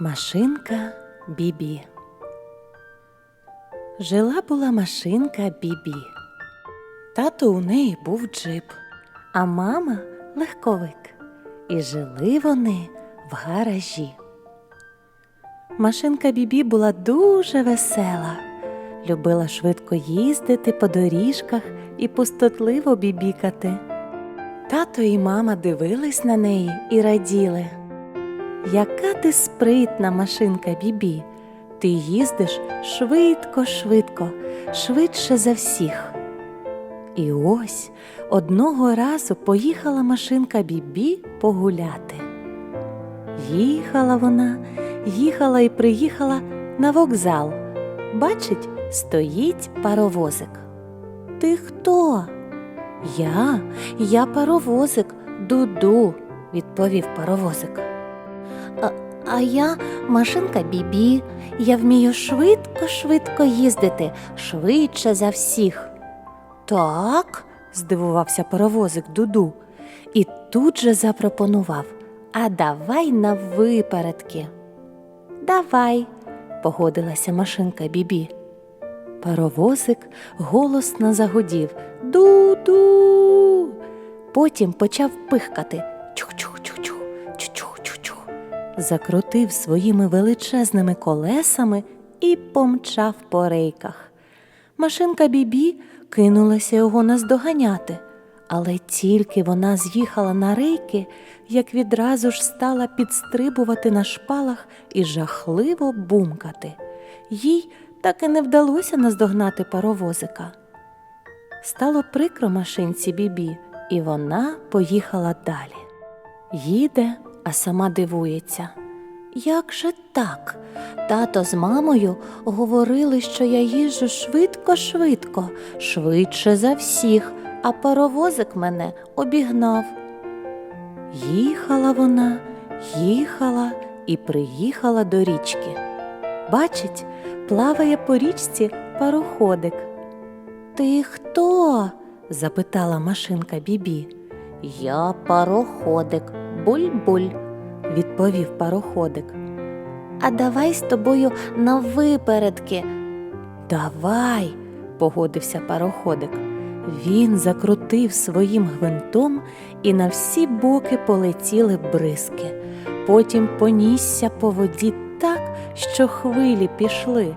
Машинка Бібі. Жила була машинка Бібі. Тато у неї був джип, а мама легковик. І жили вони в гаражі. Машинка Бібі була дуже весела, любила швидко їздити по доріжках і пустотливо бібікати. Тато і мама дивились на неї і раділи. Яка ти спритна машинка Бібі. Ти їздиш швидко, швидко, швидше за всіх. І ось одного разу поїхала машинка Бібі погуляти. Їхала вона, їхала і приїхала на вокзал. Бачить, стоїть паровозик. Ти хто? Я, я паровозик, Дуду, відповів паровозик. А, я машинка Бібі. Я вмію швидко-швидко їздити, швидше за всіх. Так, здивувався паровозик Дуду, і тут же запропонував А давай на випередки. Давай, погодилася машинка Бібі. Паровозик голосно загудів Ду-ду. Потім почав пихкати чух-чух-чух-чух. Закрутив своїми величезними колесами і помчав по рейках. Машинка Бібі кинулася його наздоганяти, але тільки вона з'їхала на рейки, як відразу ж стала підстрибувати на шпалах і жахливо бумкати. Їй так і не вдалося наздогнати паровозика. Стало прикро машинці Бібі, і вона поїхала далі. Їде, а сама дивується. Як же так? Тато з мамою говорили, що я їжджу швидко-швидко, швидше за всіх, а паровозик мене обігнав. Їхала вона, їхала і приїхала до річки. Бачить, плаває по річці пароходик. Ти хто? запитала машинка Бібі. Я пароходик, буль-буль, відповів пароходик. А давай з тобою на випередки. Давай, погодився пароходик. Він закрутив своїм гвинтом і на всі боки полетіли бризки. Потім понісся по воді так, що хвилі пішли.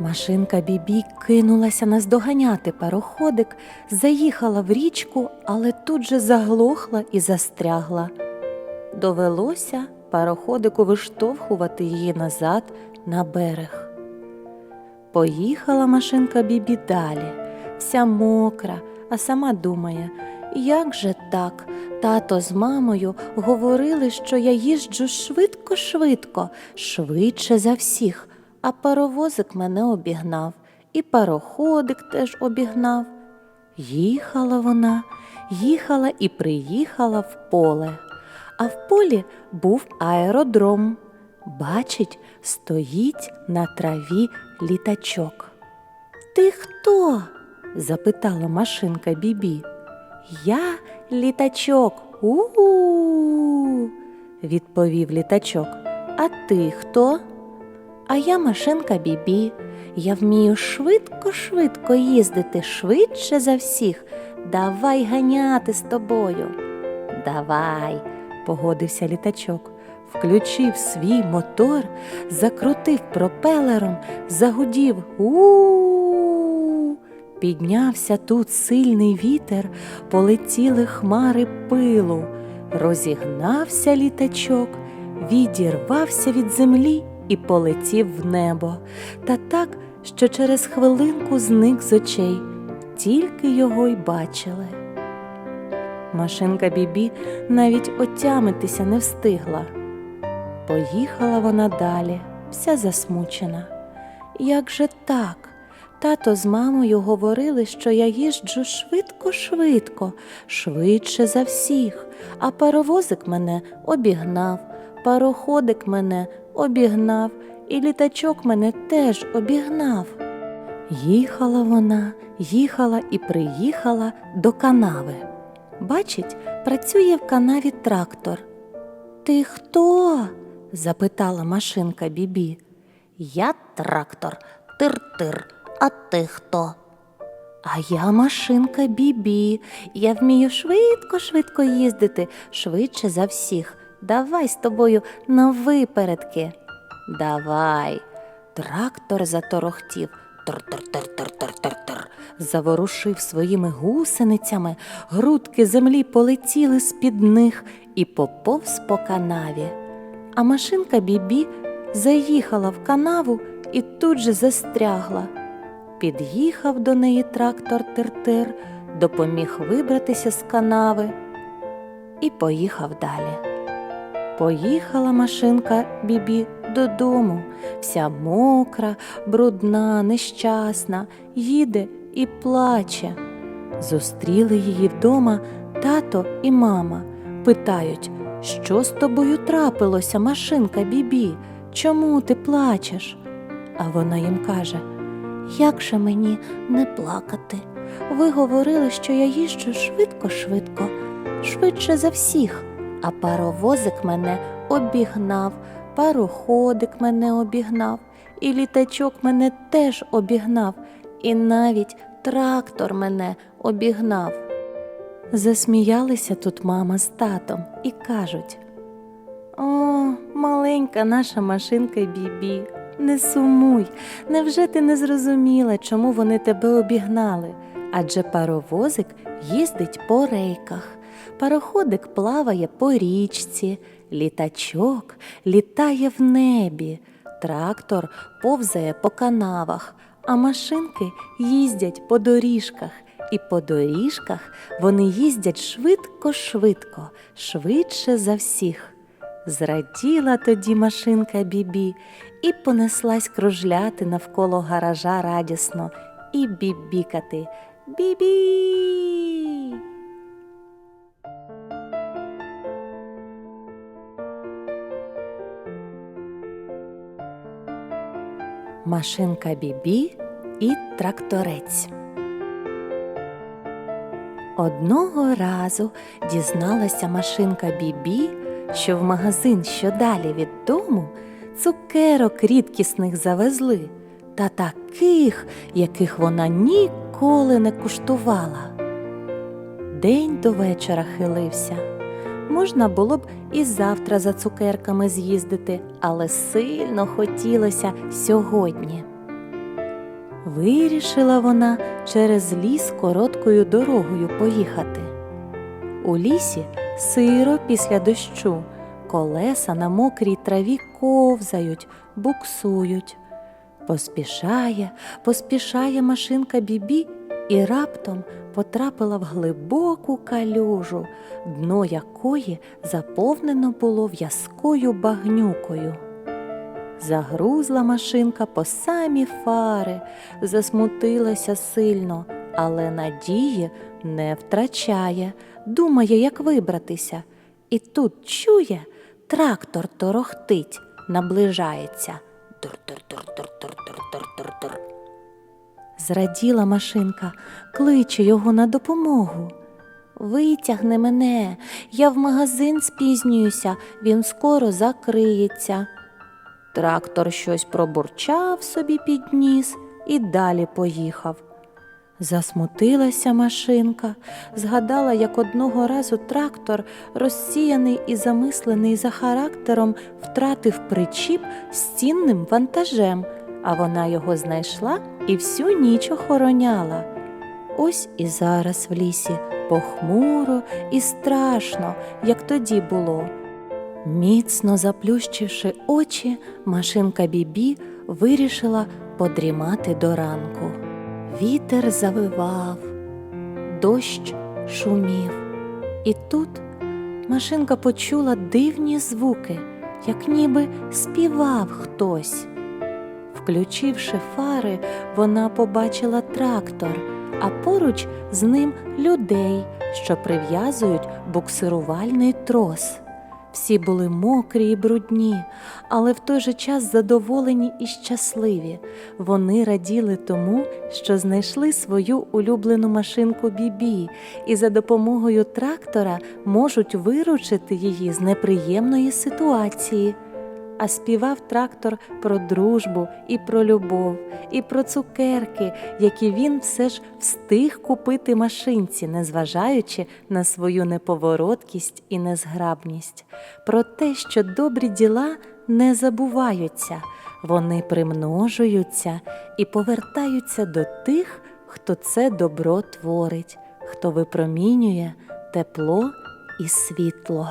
Машинка Бібі кинулася наздоганяти пароходик, заїхала в річку, але тут же заглохла і застрягла. Довелося пароходику виштовхувати її назад на берег. Поїхала машинка Бібі далі, вся мокра, а сама думає, як же так? Тато з мамою говорили, що я їжджу швидко-швидко, швидше за всіх, а паровозик мене обігнав, і пароходик теж обігнав. Їхала вона, їхала і приїхала в поле. А в полі був аеродром. Бачить, стоїть на траві літачок. Ти хто? запитала машинка Бібі. Я літачок. У-у, відповів літачок. А ти хто? А я машинка Бібі. Я вмію швидко-швидко їздити швидше за всіх. Давай ганяти з тобою. Давай, погодився літачок, включив свій мотор, закрутив пропелером, загудів у Піднявся тут сильний вітер, полетіли хмари пилу, розігнався літачок, відірвався від землі і полетів в небо, та так, що через хвилинку зник з очей, тільки його й бачили. Машинка Бібі навіть отямитися не встигла. Поїхала вона далі, вся засмучена. Як же так? Тато з мамою говорили, що я їжджу швидко-швидко, швидше за всіх, а паровозик мене обігнав, пароходик мене обігнав, і літачок мене теж обігнав. Їхала вона, їхала і приїхала до канави. Бачить, працює в канаві трактор. Ти хто? запитала машинка Бібі. Я трактор, тир-тир, а ти хто? А я машинка Бібі. Я вмію швидко-швидко їздити, швидше за всіх. Давай з тобою на випередки. Давай. Трактор заторохтів. Тр-тр-тр-тр-тр-тр-тр. Заворушив своїми гусеницями, грудки землі полетіли з-під них і поповз по канаві. А машинка Бібі заїхала в канаву і тут же застрягла. Під'їхав до неї трактор Тир-Тир, допоміг вибратися з канави і поїхав далі. Поїхала машинка Бібі додому, вся мокра, брудна, нещасна, їде і плаче. Зустріли її вдома тато і мама, питають, що з тобою трапилося, машинка Бібі? Чому ти плачеш? А вона їм каже: Як же мені не плакати? Ви говорили, що я їжджу швидко-швидко, швидше за всіх, а паровозик мене обігнав, пароходик мене обігнав, і літачок мене теж обігнав, і навіть трактор мене обігнав. Засміялися тут мама з татом і кажуть: О, маленька наша машинка Бібі, не сумуй, невже ти не зрозуміла, чому вони тебе обігнали? Адже паровозик їздить по рейках, пароходик плаває по річці, літачок літає в небі, трактор повзає по канавах, а машинки їздять по доріжках, і по доріжках вони їздять швидко-швидко, швидше за всіх. Зраділа тоді машинка Бібі і понеслась кружляти навколо гаража радісно і бібікати. Бібі. Машинка Бібі і тракторець. Одного разу дізналася машинка Бібі, що в магазин, що далі від дому, цукерок рідкісних завезли, та таких, яких вона ніколи не куштувала. День до вечора хилився. Можна було б і завтра за цукерками з'їздити, але сильно хотілося сьогодні. Вирішила вона через ліс короткою дорогою поїхати. У лісі сиро після дощу, колеса на мокрій траві ковзають, буксують. Поспішає, поспішає машинка Бібі і раптом потрапила в глибоку калюжу, дно якої заповнено було в'язкою багнюкою. Загрузла машинка по самі фари, засмутилася сильно, але надії не втрачає, думає, як вибратися. І тут чує, трактор торохтить, наближається. Тур-тур-тур-тур-тур-тур-тур-тур. Зраділа машинка, кличе його на допомогу. Витягни мене, я в магазин спізнююся, він скоро закриється. Трактор щось пробурчав собі під ніс і далі поїхав. Засмутилася машинка, згадала, як одного разу трактор, розсіяний і замислений за характером, втратив причіп з цінним вантажем, а вона його знайшла і всю ніч охороняла. Ось і зараз в лісі похмуро і страшно, як тоді було. Міцно заплющивши очі, машинка Бібі вирішила подрімати до ранку. Вітер завивав, дощ шумів. І тут машинка почула дивні звуки, як ніби співав хтось. Включивши фари, вона побачила трактор, а поруч з ним людей, що прив'язують буксирувальний трос. Всі були мокрі і брудні, але в той же час задоволені і щасливі. Вони раділи тому, що знайшли свою улюблену машинку Бібі і за допомогою трактора можуть виручити її з неприємної ситуації. А співав трактор про дружбу і про любов, і про цукерки, які він все ж встиг купити машинці, незважаючи на свою неповороткість і незграбність, про те, що добрі діла не забуваються, вони примножуються і повертаються до тих, хто це добро творить, хто випромінює тепло і світло.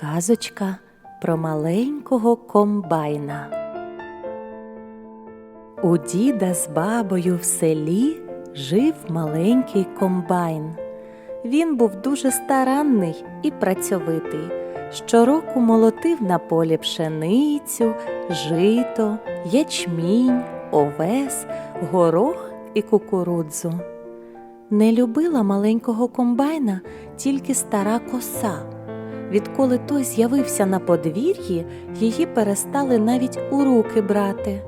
Казочка про маленького комбайна. У діда з бабою в селі жив маленький комбайн. Він був дуже старанний і працьовитий. Щороку молотив на полі пшеницю, жито, ячмінь, овес, горох і кукурудзу. Не любила маленького комбайна тільки стара коса. Відколи той з'явився на подвір'ї, її перестали навіть у руки брати.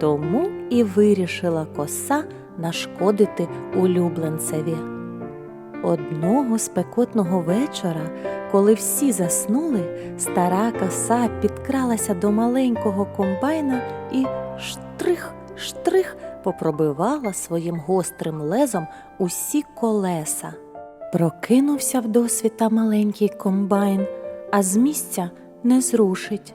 Тому і вирішила коса нашкодити улюбленцеві. Одного спекотного вечора, коли всі заснули, стара коса підкралася до маленького комбайна і штрих, штрих попробивала своїм гострим лезом усі колеса. Прокинувся вдосвіта маленький комбайн, а з місця не зрушить.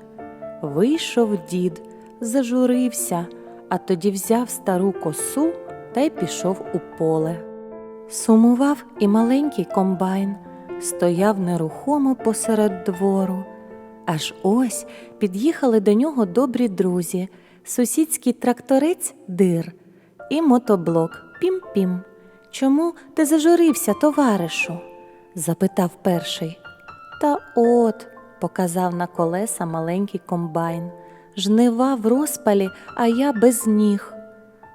Вийшов дід, зажурився, а тоді взяв стару косу та й пішов у поле. Сумував і маленький комбайн, стояв нерухомо посеред двору. Аж ось під'їхали до нього добрі друзі, сусідський тракторець дир і мотоблок Пім-Пім. Чому ти зажурився, товаришу? запитав перший. Та от, показав на колеса маленький комбайн. Жнива в розпалі, а я без ніг.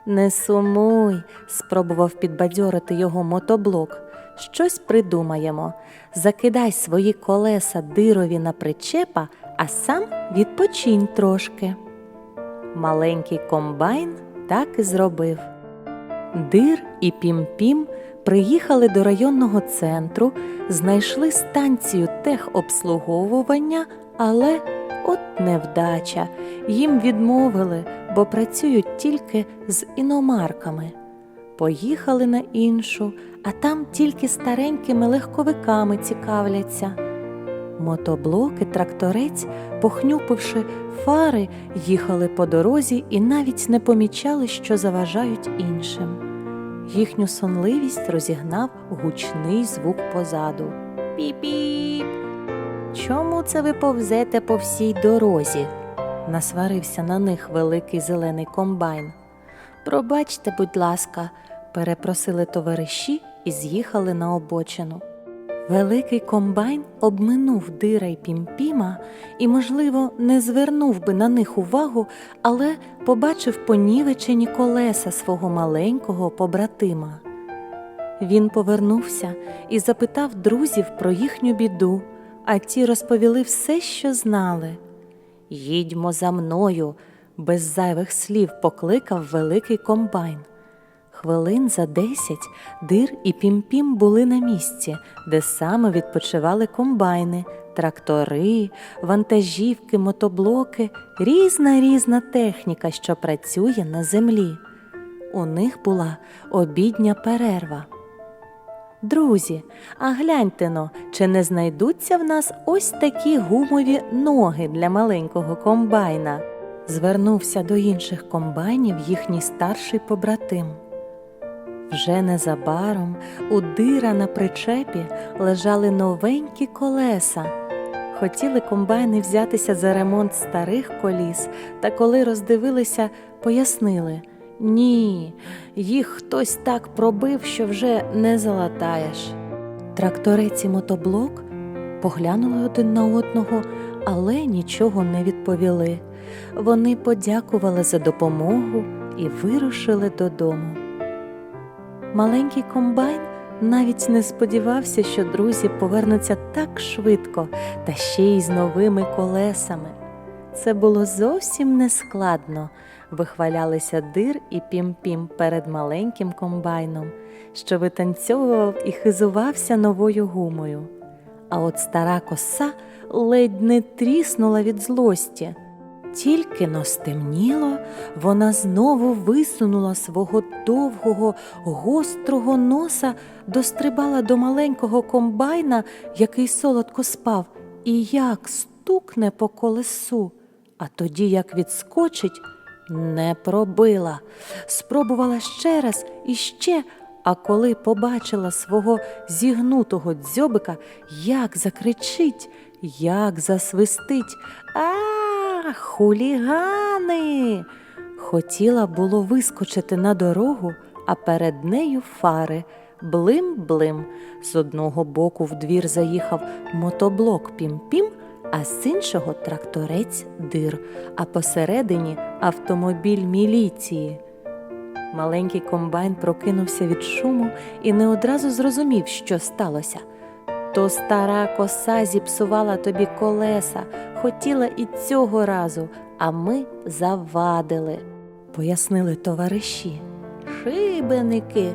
Не сумуй, спробував підбадьорити його мотоблок. Щось придумаємо. Закидай свої колеса дирові на причепа, а сам відпочинь трошки. Маленький комбайн так і зробив. Дир і Пім-Пім приїхали до районного центру, знайшли станцію техобслуговування, але от невдача. Їм відмовили, бо працюють тільки з іномарками. Поїхали на іншу, а там тільки старенькими легковиками цікавляться. Мотоблок і тракторець, похнюпивши фари, їхали по дорозі і навіть не помічали, що заважають іншим. Їхню сонливість розігнав гучний звук позаду. Піп-піп! Чому це ви повзете по всій дорозі? насварився на них великий зелений комбайн. Пробачте, будь ласка, перепросили товариші і з'їхали на обочину. Великий комбайн обминув дира й пімпіма і, можливо, не звернув би на них увагу, але побачив понівечені колеса свого маленького побратима. Він повернувся і запитав друзів про їхню біду, а ті розповіли все, що знали. Їдьмо за мною, без зайвих слів покликав великий комбайн. Хвилин за десять дир і пім-пім були на місці, де саме відпочивали комбайни, трактори, вантажівки, мотоблоки, різна різна техніка, що працює на землі. У них була обідня перерва. Друзі, а гляньте но, чи не знайдуться в нас ось такі гумові ноги для маленького комбайна? Звернувся до інших комбайнів їхній старший побратим. Вже незабаром у дира на причепі лежали новенькі колеса. Хотіли комбайни взятися за ремонт старих коліс, та коли роздивилися, пояснили ні, їх хтось так пробив, що вже не залатаєш. Тракторець і мотоблок поглянули один на одного, але нічого не відповіли. Вони подякували за допомогу і вирушили додому. Маленький комбайн навіть не сподівався, що друзі повернуться так швидко та ще й з новими колесами. Це було зовсім нескладно, вихвалялися дир і пім-пім перед маленьким комбайном, що витанцьовував і хизувався новою гумою. А от стара коса ледь не тріснула від злості. Тільки но стемніло, вона знову висунула свого довгого, гострого носа, дострибала до маленького комбайна, який солодко спав, і як стукне по колесу, а тоді, як відскочить, не пробила. Спробувала ще раз і ще, а коли побачила свого зігнутого дзьобика, як закричить, як засвистить. Хулігани! Хотіла було вискочити на дорогу, а перед нею фари. Блим-блим. З одного боку в двір заїхав мотоблок Пім-Пім, а з іншого тракторець дир, а посередині автомобіль міліції. Маленький комбайн прокинувся від шуму і не одразу зрозумів, що сталося. То стара коса зіпсувала тобі колеса, хотіла і цього разу, а ми завадили, пояснили товариші. Шибеники,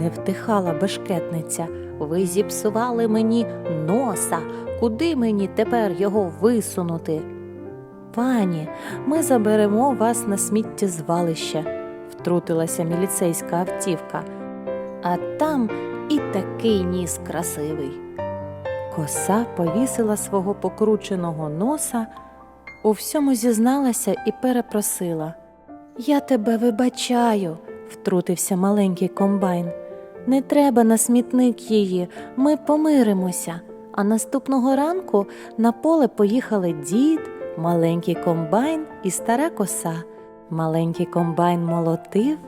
не втихала бешкетниця. Ви зіпсували мені носа. Куди мені тепер його висунути? Пані, ми заберемо вас на сміттєзвалище, втрутилася міліцейська автівка. А там і такий ніс красивий. Коса повісила свого покрученого носа, у всьому зізналася і перепросила. Я тебе вибачаю, втрутився маленький комбайн. Не треба на смітник її, ми помиримося. А наступного ранку на поле поїхали дід, маленький комбайн і стара коса. Маленький комбайн молотив,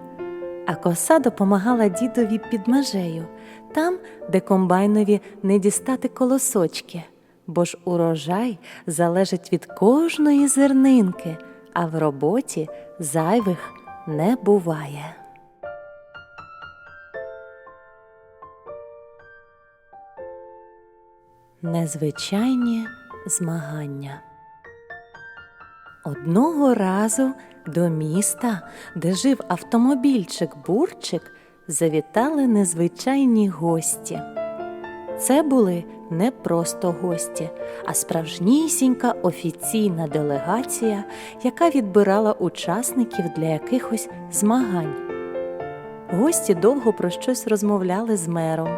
а коса допомагала дідові під межею, там, де комбайнові не дістати колосочки, бо ж урожай залежить від кожної зернинки, а в роботі зайвих не буває. Незвичайні змагання. Одного разу до міста, де жив автомобільчик Бурчик, завітали незвичайні гості. Це були не просто гості, а справжнісінька офіційна делегація, яка відбирала учасників для якихось змагань. Гості довго про щось розмовляли з мером,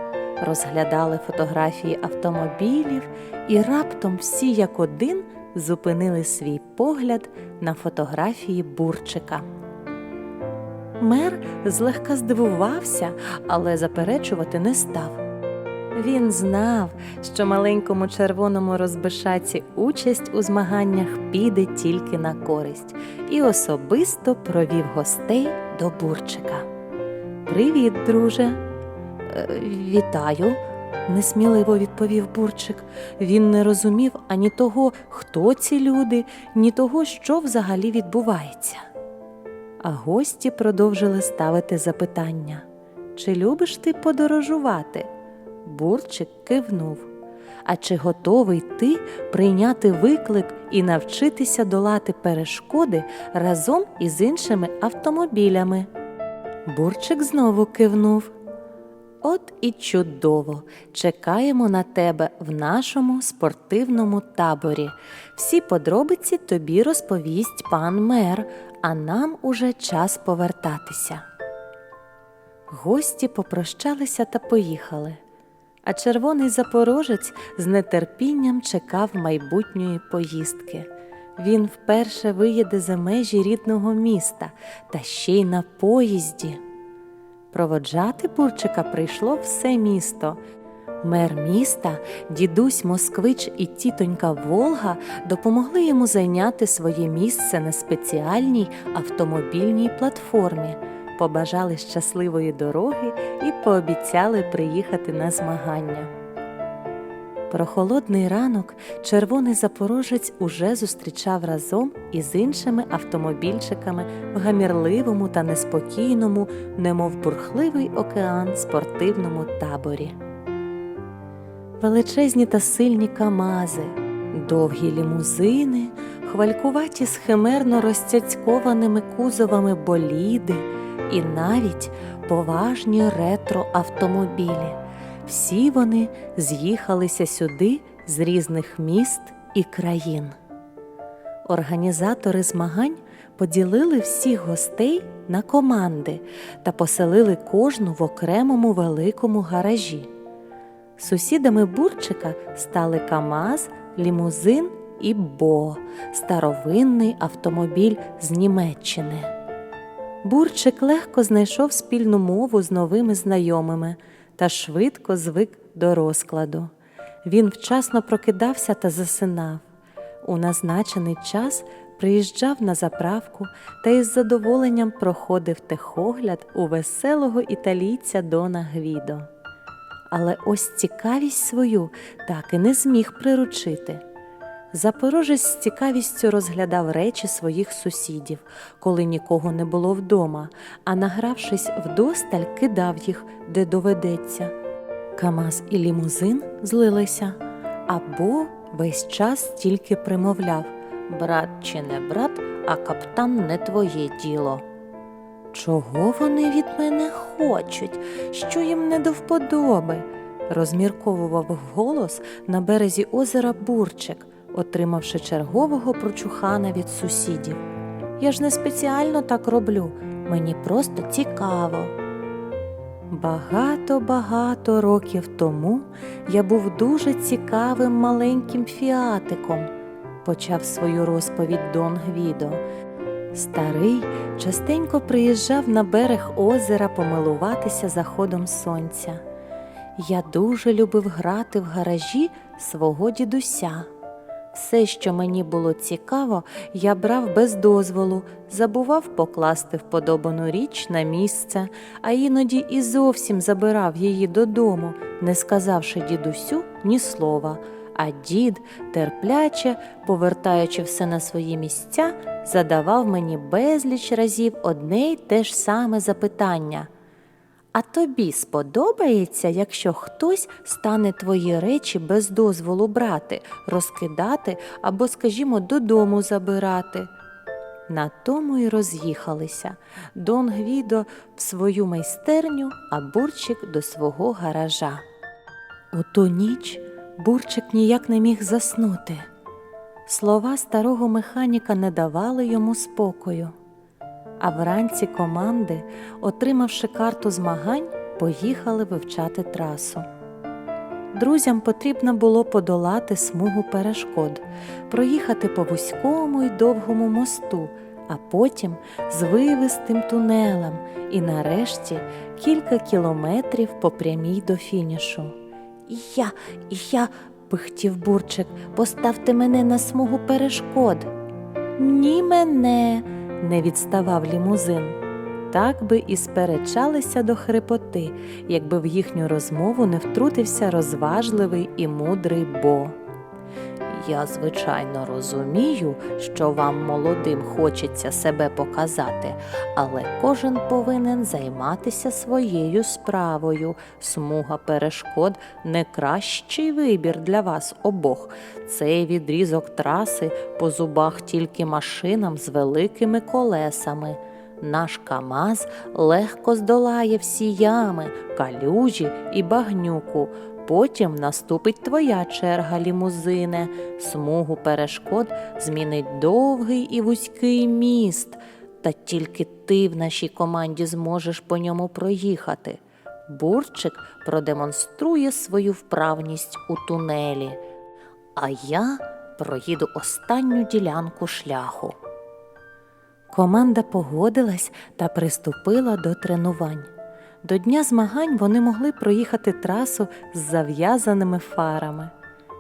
розглядали фотографії автомобілів і раптом всі як один зупинили свій погляд на фотографії Бурчика. Мер злегка здивувався, але заперечувати не став. Він знав, що маленькому червоному розбишаці участь у змаганнях піде тільки на користь, і особисто провів гостей до Бурчика. Привіт, друже. «Е, Вітаю, несміливо відповів Бурчик. Він не розумів ані того, хто ці люди, ні того, що взагалі відбувається. А гості продовжили ставити запитання: Чи любиш ти подорожувати? Бурчик кивнув. А чи готовий ти прийняти виклик і навчитися долати перешкоди разом із іншими автомобілями? Бурчик знову кивнув. От і чудово! Чекаємо на тебе в нашому спортивному таборі. Всі подробиці тобі розповість пан мер, а нам уже час повертатися. Гості попрощалися та поїхали, а червоний запорожець з нетерпінням чекав майбутньої поїздки. Він вперше виїде за межі рідного міста та ще й на поїзді. Проводжати Бурчика прийшло все місто. Мер міста, дідусь Москвич і тітонька Волга допомогли йому зайняти своє місце на спеціальній автомобільній платформі, побажали щасливої дороги і пообіцяли приїхати на змагання. Прохолодний ранок червоний запорожець уже зустрічав разом із іншими автомобільчиками в гамірливому та неспокійному, немов бурхливий океан спортивному таборі. Величезні та сильні камази, довгі лімузини, хвалькуваті з химерно розцяцькованими кузовами боліди і навіть поважні ретро-автомобілі. Всі вони з'їхалися сюди з різних міст і країн. Організатори змагань поділили всіх гостей на команди та поселили кожну в окремому великому гаражі. Сусідами Бурчика стали КАМАЗ, лімузин і Бо, старовинний автомобіль з Німеччини. Бурчик легко знайшов спільну мову з новими знайомими та швидко звик до розкладу. Він вчасно прокидався та засинав. У назначений час приїжджав на заправку та із задоволенням проходив техогляд у веселого італійця Дона Гвідо. Але ось цікавість свою так і не зміг приручити. Запорожець з цікавістю розглядав речі своїх сусідів, коли нікого не було вдома, а награвшись вдосталь, кидав їх, де доведеться. Камаз і лімузин злилися, або весь час тільки примовляв Брат чи не брат, а каптан не твоє діло. Чого вони від мене хочуть? Що їм не до вподоби? розмірковував вголос на березі озера Бурчик, отримавши чергового прочухана від сусідів. Я ж не спеціально так роблю, мені просто цікаво. Багато-багато років тому я був дуже цікавим маленьким фіатиком, почав свою розповідь Дон Гвідо. Старий частенько приїжджав на берег озера помилуватися заходом сонця. Я дуже любив грати в гаражі свого дідуся. Все, що мені було цікаво, я брав без дозволу, забував покласти вподобану річ на місце, а іноді і зовсім забирав її додому, не сказавши дідусю ні слова. А дід, терпляче, повертаючи все на свої місця, задавав мені безліч разів одне й те ж саме запитання. А тобі сподобається, якщо хтось стане твої речі без дозволу брати, розкидати або, скажімо, додому забирати? На тому й роз'їхалися Дон Гвідо в свою майстерню, а Бурчик до свого гаража. У ту ніч Бурчик ніяк не міг заснути. Слова старого механіка не давали йому спокою. А вранці команди, отримавши карту змагань, поїхали вивчати трасу. Друзям потрібно було подолати смугу перешкод, проїхати по вузькому й довгому мосту, а потім звивистим тунелем і нарешті кілька кілометрів по прямій до фінішу. Я, я, пихтів бурчик, поставте мене на смугу перешкод. Ні мене, не відставав лімузин. Так би і сперечалися до хрипоти, якби в їхню розмову не втрутився розважливий і мудрий Бо. Я, звичайно, розумію, що вам молодим хочеться себе показати, але кожен повинен займатися своєю справою. Смуга перешкод не кращий вибір для вас обох. Цей відрізок траси по зубах тільки машинам з великими колесами. Наш Камаз легко здолає всі ями, калюжі і багнюку. Потім наступить твоя черга, лімузине. Смугу перешкод змінить довгий і вузький міст. Та тільки ти в нашій команді зможеш по ньому проїхати. Бурчик продемонструє свою вправність у тунелі, а я проїду останню ділянку шляху. Команда погодилась та приступила до тренувань. До дня змагань вони могли проїхати трасу з зав'язаними фарами.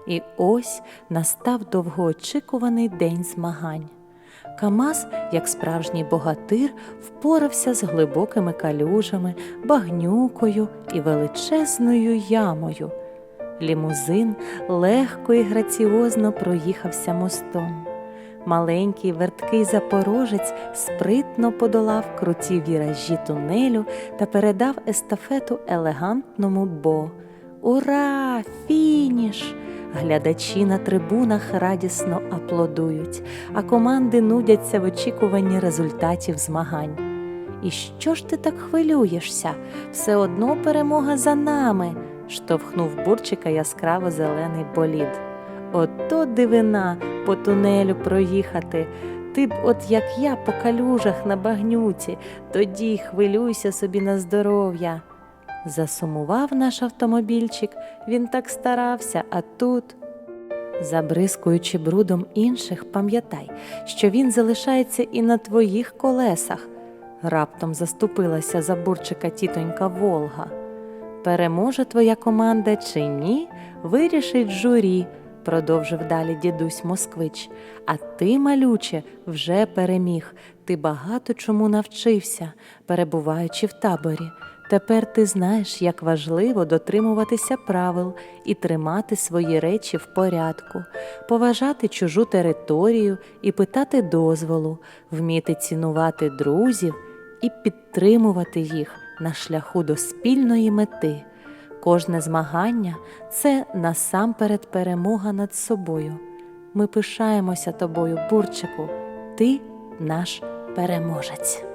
І ось настав довгоочікуваний день змагань. Камаз, як справжній богатир, впорався з глибокими калюжами, багнюкою і величезною ямою. Лімузин легко і граціозно проїхався мостом. Маленький верткий запорожець спритно подолав круті віражі тунелю та передав естафету елегантному Бо. Ура! Фініш! Глядачі на трибунах радісно аплодують, а команди нудяться в очікуванні результатів змагань. І що ж ти так хвилюєшся? Все одно перемога за нами, штовхнув бурчика яскраво зелений болід. Ото дивина по тунелю проїхати. Ти б, от як я, по калюжах на багнюці, тоді хвилюйся собі на здоров'я. Засумував наш автомобільчик, він так старався, а тут. Забризкуючи брудом інших, пам'ятай, що він залишається і на твоїх колесах. Раптом заступилася за бурчика тітонька Волга. Переможе твоя команда чи ні, вирішить журі, продовжив далі дідусь Москвич. А ти, малюче, вже переміг. Ти багато чому навчився, перебуваючи в таборі. Тепер ти знаєш, як важливо дотримуватися правил і тримати свої речі в порядку, поважати чужу територію і питати дозволу, вміти цінувати друзів і підтримувати їх на шляху до спільної мети. Кожне змагання це насамперед перемога над собою. Ми пишаємося тобою, Бурчику, ти наш переможець.